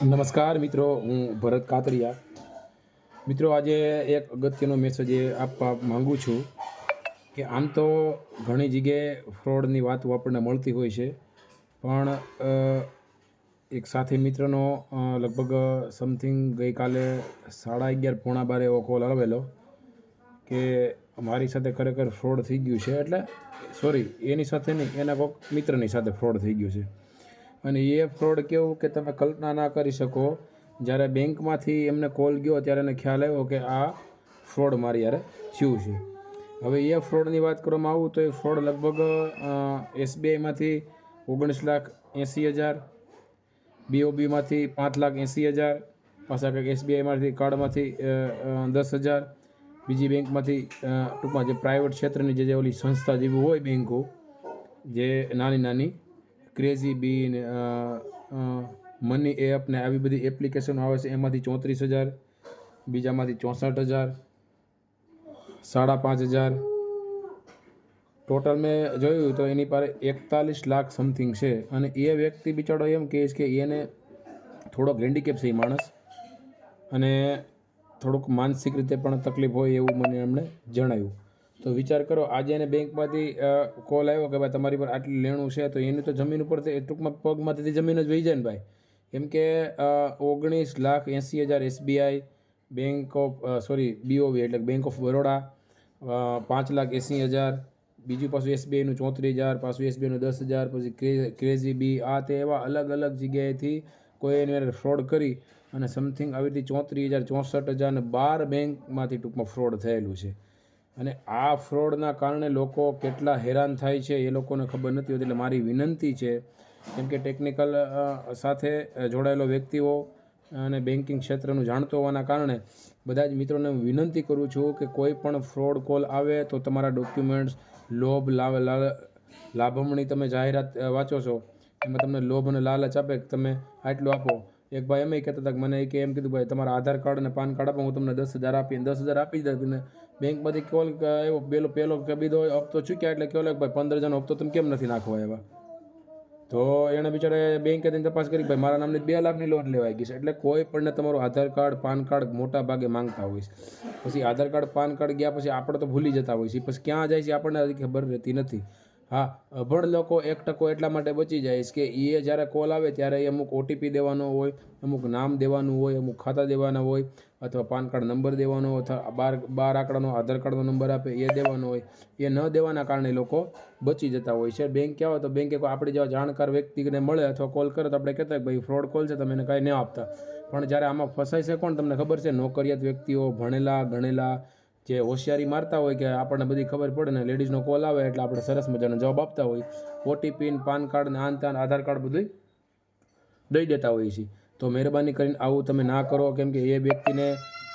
નમસ્કાર મિત્રો, હું ભરત કાતરિયા. મિત્રો, આજે એક અગત્યનો મેસેજ એ આપવા માંગુ છું કે આમ તો ઘણી જગ્યાએ ફ્રોડની વાતો આપણને મળતી હોય છે, પણ એક સાથી મિત્રનો લગભગ સમથિંગ ગઈકાલે સાડા અગિયાર પોણા બારે એવો કોલ આવેલો કે મારી સાથે ખરેખર ફ્રોડ થઈ ગયું છે. એટલે સોરી એની સાથે નહીં, એના કોઈક મિત્રની સાથે ફ્રોડ થઈ ગયું છે. અને એ ફ્રોડ કેવું કે તમે કલ્પના ના કરી શકો. જ્યારે બેંકમાંથી એમને કોલ ગયો ત્યારે એને ખ્યાલ આવ્યો કે આ ફ્રોડ મારી યારે થયું છે. હવે એ ફ્રોડની વાત કરવામાં આવું તો એ ફ્રોડ લગભગ એસબીઆઈમાંથી ઓગણીસ લાખ એંસી હજાર બીઓબીમાંથી પાંચ લાખ એંસી હજાર, પાછા કંઈક એસબીઆઈમાંથી કાર્ડમાંથી દસ હજાર, બીજી બેંકમાંથી ટૂંકમાં જે પ્રાઇવેટ ક્ષેત્રની જે જે ઓલી સંસ્થા જેવી હોય બેંકો, જે નાની નાની ક્રેઝી બીન મની એપ ને આવી બધી એપ્લિકેશનો આવે છે. એમાંથી ચોત્રીસ હજાર, બીજામાંથી ચોસઠ હજાર, સાડા પાંચ હજાર. ટોટલ મેં જોયું તો એની પાસે એકતાલીસ લાખ સમથિંગ છે. અને એ વ્યક્તિ બિચારો એમ કહે છે કે એને થોડોક હેન્ડીકેપ છે એ માણસ. અને થોડુંક માનસિક રીતે પણ તકલીફ હોય એવું મને એમણે જણાવ્યું. તો વિચાર કરો, આજે એને બેંકમાંથી કોલ આવ્યો કે ભાઈ તમારી પર આટલી લેણું છે, તો એની તો જમીન ઉપર ટૂંકમાં પગમાંથી જમીન જ વહી જાય ને ભાઈ. કેમ કે ઓગણીસ લાખ એંસી હજાર SBI, bank of sorry BOB એટલે બેંક ઓફ બરોડા પાંચ લાખ એંસી હજાર, બીજું પાછું એસબીઆઈનું ચોત્રીસ હજાર, પાછું એસબીઆઈનું દસ હજાર, પછી ક્રે- ક્રેઝી બી, આ તે એવા અલગ અલગ જગ્યાએથી કોઈ એને ફ્રોડ કરી અને સમથિંગ આવી રીતે ચોત્રીસ હજાર ચોસઠ હજાર અને બાર બેંકમાંથી ટૂંકમાં ફ્રોડ થયેલું છે. અને આ ફ્રોડના કારણે લોકો કેટલા હેરાન થાય છે એ લોકોને ખબર નથી હોતી. એટલે મારી વિનંતી છે, કેમ કે ટેકનિકલ સાથે જોડાયેલો વ્યક્તિઓ અને બેન્કિંગ ક્ષેત્રનું જાણતો હોવાના કારણે બધા જ મિત્રોને હું વિનંતી કરું છું કે કોઈ પણ ફ્રોડ કોલ આવે તો તમારા ડોક્યુમેન્ટ્સ, લોભ, લાવે લાભમણી તમે જાહેરાત વાંચો છો, એમાં તમને લોભ અને લાલચ આપે કે તમે આટલું આપો. એક ભાઈ એમ કહેતા હતા કે મને કે એમ કીધું, ભાઈ, તમારા આધાર કાર્ડ અને પાન કાર્ડ આપો, હું તમને દસ હજાર આપીને દસ હજાર આપી દે અને બેંકમાંથી કોલ એવો પેલો પહેલો કે બીજો હપ્તો ચૂક્યા એટલે કહો ભાઈ, પંદર હજારનો હપ્તો તમે કેમ નથી નાખવા એવા તો એણે બિચારે બેંકે જઈને તપાસ કરી ભાઈ, મારા નામની બે લાખની લોન લેવાઈ ગઈ છે, એટલે કોઈ પણને તમારું આધાર કાર્ડ, પાન કાર્ડ મોટા ભાગે માંગતા હોય છે. પછી આધાર કાર્ડ, પાન કાર્ડ ગયા પછી આપણે તો ભૂલી જતા હોય છે પછી ક્યાં જાય છે આપણને ખબર રહેતી નથી. હા અભણ લોકો એક ટકો એટલા માટે બચી જાય છે કે એ જ્યારે કોલ આવે ત્યારે એ અમુક ઓટીપી દેવાનો હોય, અમુક નામ દેવાનું હોય, અમુક ખાતા દેવાના હોય, અથવા પાન કાર્ડ નંબર દેવાનો અથવા બાર બાર આંકડાનો આધાર કાર્ડનો નંબર આપે, એ દેવાનો હોય, એ ન દેવાના કારણે લોકો બચી જતા હોય છે. બેંક હોય તો બેંકે આપણી જેવા જાણકાર વ્યક્તિને મળે અથવા કોલ કરે તો આપણે કહેતા કે ભાઈ ફ્રોડ કોલ છે, તમે એને કાંઈ ન આપતા. પણ જ્યારે આમાં ફસાય છે કોણ? તમને ખબર છે? નોકરિયાત વ્યક્તિઓ ભણેલા, ગણેલા જે હોશિયારી મારતા હોય કે આપણને બધી ખબર પડે ને લેડીઝનો કોલ આવે એટલે આપણે સરસ મજાનો જવાબ આપતા હોય. ઓટીપી પાન કાર્ડ ને આન તાન, આધાર કાર્ડ બધું દઈ દેતા હોઈએ છીએ. તો મહેરબાની કરીને આવું તમે ના કરો, કેમ કે એ વ્યક્તિને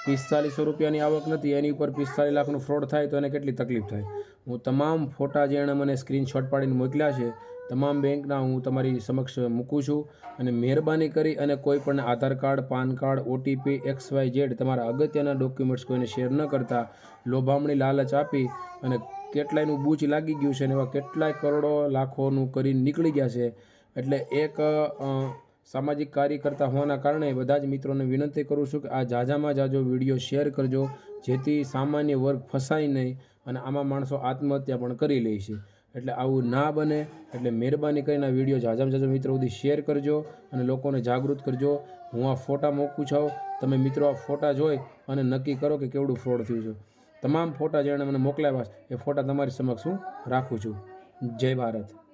પિસ્તાલીસો રૂપિયાની આવક નથી, એની ઉપર પિસ્તાલીસ લાખનું ફ્રોડ થાય તો એને કેટલી તકલીફ થાય? હું તમામ ફોટા જે એણે મને સ્ક્રીનશોટ પાડીને મોકલ્યા છે, તમામ બેંકના હું તમારી સમક્ષ મૂકું છું અને મહેરબાની કરી અને કોઈ પણ Aadhaar card, PAN card OTP X Y Z તમારા અગત્યના ડોક્યુમેન્ટ્સ કોઈને શેર ન કરતા, લોભામણી લાલચ આપી અને કેટલાયનું બૂચ લાગી ગયું છે અને એવા કેટલાય કરોડો લાખોનું કરીને નીકળી ગયા છે. એટલે એક સામાજિક કાર્યકર્તા હોવાના કારણે બધા જ મિત્રોને વિનંતી કરું છું કે આ જાજામાં જાજો વીડિયો શેર કરજો, જેથી સામાન્ય વર્ગ ફસાય નહીં અને આમાં માણસો આત્મહત્યા પણ કરી લે છે. એટલે આવું ના બને, એટલે મહેરબાની કરીને વીડિયો જાજામાં જાજો મિત્રો સુધી શેર કરજો અને લોકોને જાગૃત કરજો. હું આ ફોટા મોકું છું. તમે મિત્રો આ ફોટા જોઈ અને નક્કી કરો કે કેવડું ફ્રોડ થયું છે. તમામ ફોટા જેણે મને મોકલાવ્યા એ ફોટા તમારી સમક્ષ હું રાખું છું. જય ભારત.